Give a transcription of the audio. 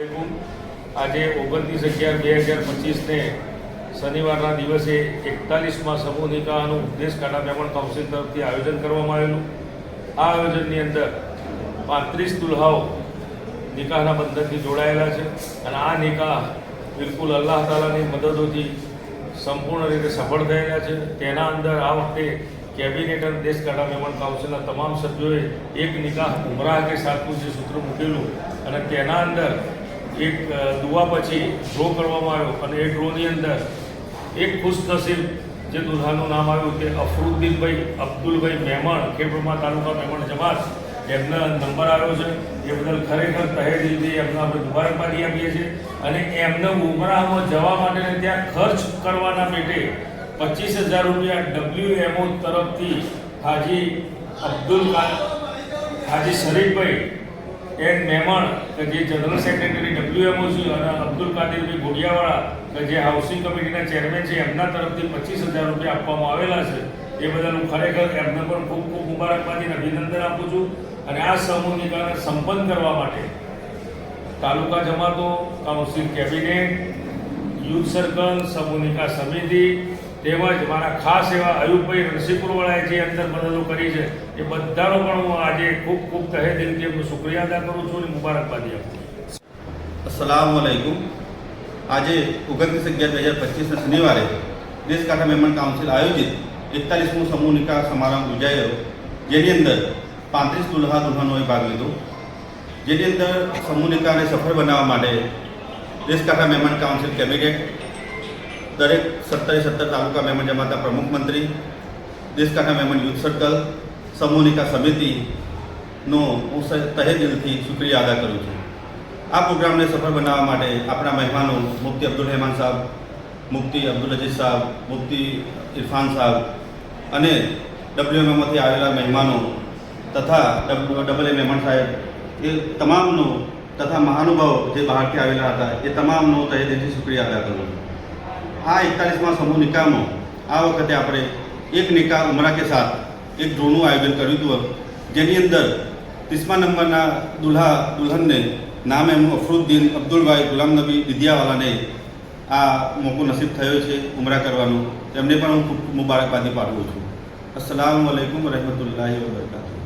આજે ઓગણત્રીસ અગિયાર, બે હજાર પચીસને શનિવારના દિવસે એકતાલીસમાં સમૂહ નિકાહનું દેશ કાઢા મહેમાન કાઉન્સિલ તરફથી આયોજન કરવામાં આવેલું. આ આયોજનની અંદર પાંત્રીસ દુલ્હાઓ નિકાહના બંધનથી જોડાયેલા છે અને આ નિકાહ બિલકુલ અલ્લાહ તાલાની મદદોથી સંપૂર્ણ રીતે સફળ થયેલા છે. તેના અંદર આ વખતે કેબિનેટ અને દેશ કાઢા મહેમાન કાઉન્સિલના તમામ સભ્યોએ એક નિકાહ ઉમરાહ કે સાથનું જે સૂત્ર મૂકેલું અને તેના અંદર એક દુવા પછી ડ્રો કરવામાં આવ્યો અને એ ડ્રોની અંદર એક ખુશનસીબ જે દુલ્હાનું નામ આવ્યું તે અફરુદ્દીનભાઈ અબ્દુલભાઈ મહેમણ ખેડબ્રહ્મા તાલુકા મહેમણ જમાત. એમનો નંબર આવ્યો છે. એ બદલ ખરેખર તહે દિલથી એમને આપણે મુબારકબાદી આપીએ છીએ. અને એમને ઉમરામાં જવા માટે ત્યાં ખર્ચ કરવાના પેટે પચીસ હજાર રૂપિયા ડબ્લ્યુએમઓ તરફથી હાજી અબ્દુલ હાજી શરીફભાઈ એન મેમણ, કે જે જનરલ સેક્રેટરી ડબ્લ્યુએમઓ છે અને અબ્દુલ કાદિરભાઈ ભોડિયાવાળા કે જે હાઉસિંગ કમિટીના ચેરમેન છે, એમના તરફથી પચીસ હજાર રૂપિયા આપવામાં આવેલા છે. એ બદલ હું ખરેખર એમને પણ ખૂબ ખૂબ મુબારકબાદી અભિનંદન આપું છું. અને આ સમૂહની કારણે સંપન્ન કરવા માટે તાલુકા જમાતો, કાઉન્સિલ કેબિનેટ યુથ સર્કલ સમૂહનિકા સમિતિ, તેમજ મારા ખાસ એવા અયુબભાઈ રણસીપુરવાળાએ જે અંદર મદદો કરી છે, એ બધાનો પણ હું આજે ખૂબ ખૂબ તહે દિલથી એમનું શુક્રિયા અદા કરું છું અને મુબારકબાદી આપું અસલામ વાલેકુમ આજે ઓગણત્રીસ અગિયાર બે હજાર પચીસના શનિવારે દેશ કાંઠા મહેમાન કાઉન્સિલ આયોજિત એકતાલીસમો સમૂહ નિકાસ સમારંભ યોજાયો જેની અંદર પાંત્રીસ દુલ્હા દુલ્હનોએ ભાગ લીધો. જેની અંદર સમૂહ નિકાસને સફળ બનાવવા માટે દેશ કાંઠા મહેમાન કાઉન્સિલ કેબિનેટ, દરેક સત્તરે સત્તર તાલુકા મહેમાન જમાતા પ્રમુખ મંત્રી, દેશ કાંઠા મહેમાન યુથ સર્કલ સમૂહનિકા સમિતિનો હું તહે દિલથી શુક્રિયા અદા કરું છું. આ પ્રોગ્રામને સફળ બનાવવા માટે આપણા મહેમાનો મુફ્તી અબ્દુલ રહેમાન સાહેબ, મુફ્તી અબ્દુલ અજીઝ સાહેબ, મુફ્તી ઇરફાન સાહેબ અને ડબ્લ્યુએમએમાંથી આવેલા મહેમાનો તથા ડબલ એ મહેમાન સાહેબ, એ તમામનો તથા મહાનુભાવો જે બહારથી આવેલા હતા, એ તમામનો તહે દિલથી શુક્રિયા અદા કરું આ એકતાલીસમાં સમૂહ નિકાહમાં આ વખતે આપણે એક નિકાહ ઉમરા કે સાથ એક ડ્રોનું આયોજન કર્યું હતું. જેની અંદર ત્રીસમા નંબરના દુલ્હા, દુલ્હનને નામ એમનું અફરુદ્દીન અબ્દુલભાઈ ગુલામ નબી દિદિયાવાલાને આ મોકો નસીબ થયો છે ઉમરા કરવાનો. તેમને પણ હું મુબારકબાદી પાઠવું છું. અસલામ વાલેકુમ રહેમતુલ્લાહ વબરકાતુ